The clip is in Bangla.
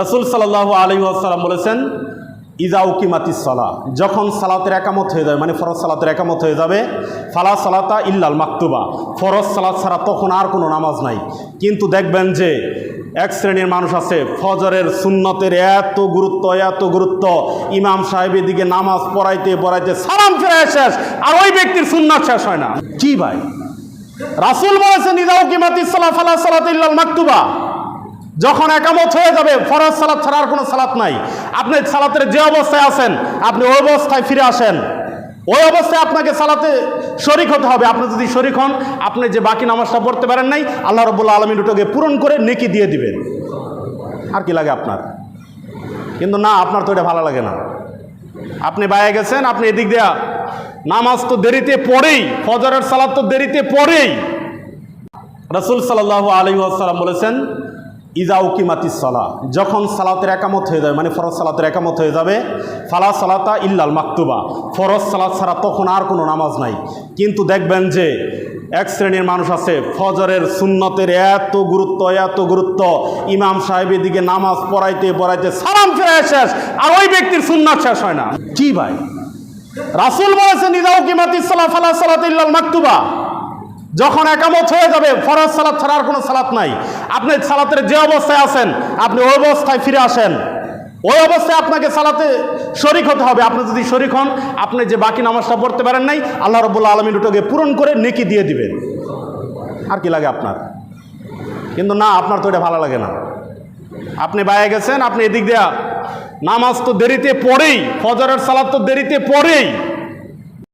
রসুল সাল্লাহ আলী আসসালাম বলেছেন ইজাউ কিমাতি সলা যখন সালাতের একামত হয়ে যাবে মানে ফরজ সালাতের একামত হয়ে যাবে, ফালা সালাতা ইল্লাল মাকতুবা। ফরজ সালাত ছাড়া তখন আর কোনো নামাজ নাই। কিন্তু দেখবেন যে এক শ্রেণির মানুষ আছে, ফজরের সুন্নতের এত গুরুত্ব এত গুরুত্ব, ইমাম সাহেবের দিকে নামাজ পড়াইতে পড়াইতে সালাম ফেরায় শেষ, আর ওই ব্যক্তির সুন্নাত শেষ হয় না। কি ভাই? রাসুল বলেছেন ইজাউ কিমাতি সালা ফালা সালাত ইল্লাল মাকতুবা। যখন একামত হয়ে যাবে, ফরজ সালাত ছাড়া আর কোনো সালাত নাই। আপনি সালাতের যে অবস্থায় আছেন, আপনি ওই অবস্থায় ফিরে আসেন। ওই অবস্থায় আপনাকে সালাতে শরিক হতে হবে। আপনি যদি শরিক হন, আপনি যে বাকি নামাজটা পড়তে পারেন নাই, আল্লাহ রবুল্লা আলমিন ওটাকে পূরণ করে নেকি দিয়ে দিবেন। আর কি লাগে আপনার? কিন্তু না, আপনার তো এটা ভালো লাগে না। আপনি বাইরে গেছেন, আপনি এদিক দেয়া নামাজ তো দেরিতে পড়েই, ফজরের সালাত তো দেরিতে পড়েই। রসুল সাল্লাহ আলী আসসালাম বলেছেন ইজাউ কিমাতি সলা যখন সালাতের একামত হয়ে যাবে মানে ফরজ সালাতের একামত হয়ে যাবে, ফালা সালাতা ইল্লাল মাকতুবা, ফরজ সালাত ছাড়া তখন আর কোনো নামাজ নাই। কিন্তু দেখবেন যে এক শ্রেণির মানুষ আছে, ফজরের সুন্নতের এত গুরুত্ব এত গুরুত্ব, ইমাম সাহেবের দিকে নামাজ পড়াইতে পড়াইতে সালাম ফেরায় শেষ, আর ওই ব্যক্তির সুন্নাত শেষ হয় না। কি ভাই? রাসুল বলেছেন ইজাউ কিমাতি সলা ফালা সালাত ইল্লাল মাকতুবা। যখন একামত হয়ে যাবে, ফরজ সালাত ছাড়া আর কোনো সালাত নাই। আপনি সালাতের যে অবস্থায় আছেন, আপনি ওই অবস্থায় ফিরে আসেন। ওই অবস্থায় আপনাকে সালাতে শরিক হতে হবে। আপনি যদি শরিক হন, আপনি যে বাকি নামাজটা পড়তে পারেন নাই, আল্লাহ রবুল্লা আলমিন ওটাকে পূরণ করে নেকি দিয়ে দিবেন। আর কি লাগে আপনার? কিন্তু না, আপনার তো এটা ভালো লাগে না। আপনি বাইরে গেছেন, আপনি এদিক দেয়া নামাজ তো দেরিতে পড়েই, ফজরের সালাত তো দেরিতে পড়েই